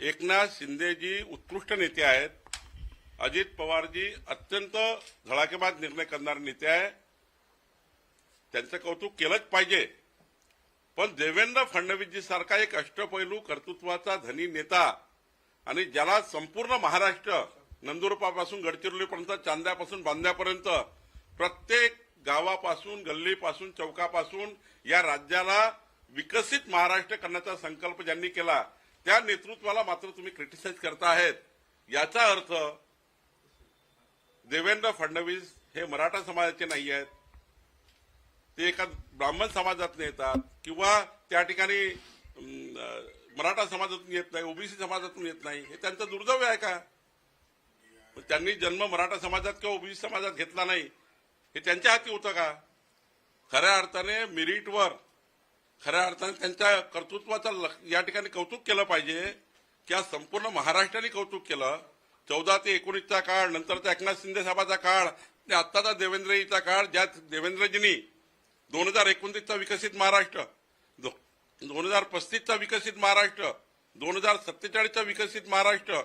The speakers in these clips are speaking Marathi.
एकनाथ शिंदेजी उत्कृष्ट नेते आहेत. अजित पवारजी अत्यंत धडाकेबाद निर्णय करणारे नेते आहे त्यांचं कौतुक केलंच पाहिजे. पण देवेंद्र फडणवीसजी सारखा एक अष्टपैलू कर्तृत्वाचा धनी नेता आणि ज्याला संपूर्ण महाराष्ट्र नंदुरबापासून गडचिरोलीपर्यंत चांद्यापासून बांद्यापर्यंत प्रत्येक गावापासून गल्लीपासून चौकापासून या राज्याला विकसित महाराष्ट्र करण्याचा संकल्प ज्यांनी केला त्या नेतृत्वाला मात्र तुम्ही क्रिटिसाइज करता आहेत याचा अर्थ देवेंद्र फडणवीस हे मराठा समाजाचे नाही आहेत. ते एका ब्राह्मण समाजातून येतात किंवा त्या ठिकाणी मराठा समाजातून येत नाही ओबीसी समाजातून येत नाही. हे त्यांचं दुर्दैव आहे का? त्यांनी जन्म मराठा समाजात किंवा ओबीसी समाजात घेतला नाही. हे त्यांच्या हाती होतं का? खऱ्या अर्थाने मिरिटवर खऱ्या अर्थाने त्यांच्या कर्तृत्वाचं या ठिकाणी कौतुक केलं पाहिजे की आज संपूर्ण महाराष्ट्राने कौतुक केलं. चौदा ते एकोणीसचा काळ नंतरचा एकनाथ शिंदे साहेबांचा काळ आणि आत्ताचा देवेंद्रजीचा काळ ज्यात देवेंद्रजींनी दोन हजार एकोणतीसचा विकसित महाराष्ट्र दोन हजार पस्तीसचा विकसित महाराष्ट्र दोन हजार सत्तेचाळीसचा विकसित महाराष्ट्र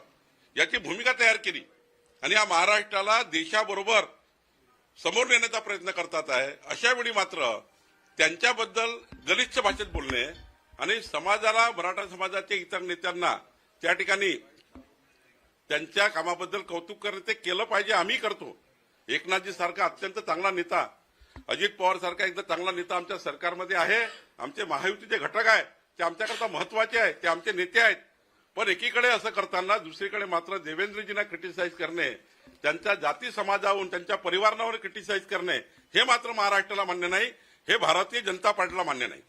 याची भूमिका तयार केली. आणि या महाराष्ट्राला देशाबरोबर समोर नेण्याचा प्रयत्न करतात आहे. अशावेळी मात्र त्यांच्याबद्दल गलिच्छ भाषेत बोलणे आणि समाजाला मराठा समाजाच्या इतर नेत्यांना त्या ठिकाणी त्यांच्या कामाबद्दल कौतुक करणे ते केलं पाहिजे आम्ही करतो. एकनाथजी सारखा अत्यंत चांगला नेता अजित पवार सारखा एकदा चांगला नेता आमच्या सरकारमध्ये आहे. आमचे महायुतीचे घटक आहे ते आमच्याकरता महत्त्वाचे आहे ते आमचे नेते आहेत. पण एकीकडे असं करताना दुसरीकडे मात्र देवेंद्रजींना क्रिटिसाईज करणे त्यांच्या जाती समाजावरून त्यांच्या परिवारावर क्रिटिसाईज करणे हे मात्र महाराष्ट्राला मान्य नाही. हे भारतीय जनता पार्टीला मान्य नाही.